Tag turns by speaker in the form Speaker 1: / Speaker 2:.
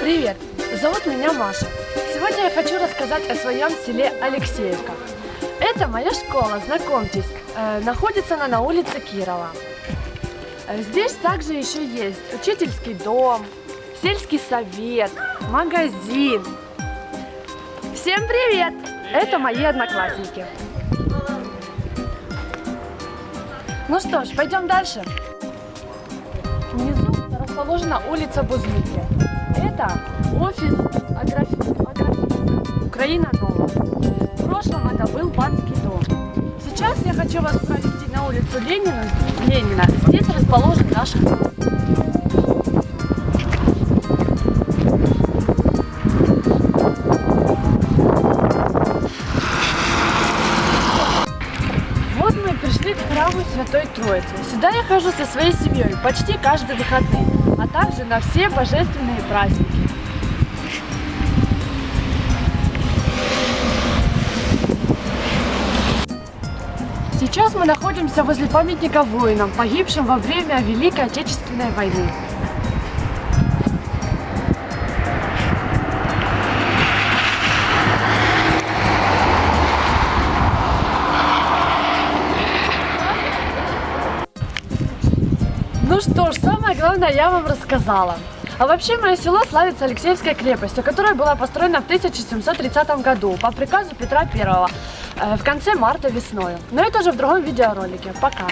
Speaker 1: Привет! Зовут меня Маша. Сегодня я хочу рассказать о своем селе Алексеевка. Это моя школа, знакомьтесь, э, находится она на улице Кирова. Э, Здесь также еще есть учительский дом, сельский совет, магазин. Всем привет! Это мои одноклассники. Ну что ж, пойдем дальше. Внизу расположена улица Бузлики. Это офис агрофирмы Украина Нова. В прошлом это был панский дом. Сейчас я хочу вас провести на улицу Ленина. Ленина. Здесь расположен наш храм. Храму Святой Троицы. Сюда я хожу со своей семьей почти каждый выходный, а также на все божественные праздники. Сейчас мы находимся возле памятника воинам, погибшим во время Великой Отечественной войны. Ну что ж, самое главное я вам рассказала. А вообще мое село славится Алексеевской крепостью, которая была построена в 1730 году по приказу Петра I э, в конце марта весной. Но это уже в другом видеоролике. Пока!